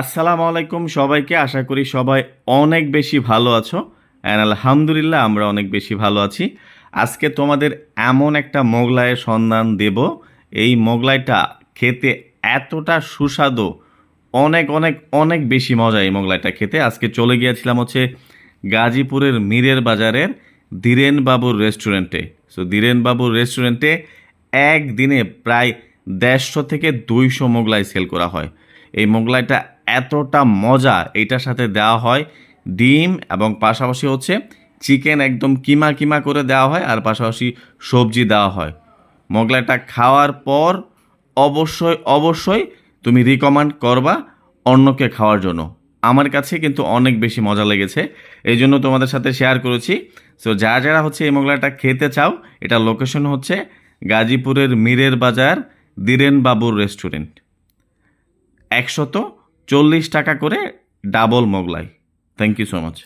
আসসালামু আলাইকুম সবাইকে। আশা করি সবাই অনেক বেশি ভালো আছো। অ্যান্ড আলহামদুলিল্লাহ, আমরা অনেক বেশি ভালো আছি। আজকে তোমাদের এমন একটা মোগলাইয়ের সন্ধান দেব। এই মোগলাইটা খেতে এতটা সুস্বাদু, অনেক অনেক অনেক বেশি মজা এই মোগলাইটা খেতে। আজকে চলে গিয়েছিলাম হচ্ছে গাজীপুরের মীরের বাজারের ধীরেন বাবুর রেস্টুরেন্টে সো ধীরেন বাবুর রেস্টুরেন্টে একদিনে প্রায় দেড়শো থেকে দুইশো মোগলাই সেল করা হয়। এই মোগলাইটা এতটা মজা এইটার সাথে দেওয়া হয়। ডিম এবং পাশাপাশি হচ্ছে চিকেন একদম কিমা কিমা করে দেওয়া হয় আর পাশাপাশি সবজি দেওয়া হয়। মোগলাইটা খাওয়ার পর অবশ্যই অবশ্যই তুমি রিকমেন্ড করবা অন্যকে খাওয়ার জন্য। আমার কাছে কিন্তু অনেক বেশি মজা লেগেছে। এই জন্য তোমাদের সাথে শেয়ার করেছি। সো যারা যারা হচ্ছে এই মোগলাইটা খেতে চাও এটা লোকেশন হচ্ছে গাজীপুরের মীরের বাজার, ধীরেন বাবুর রেস্টুরেন্ট একশত চল্লিশ টাকা করে double Mughlai. Thank you so much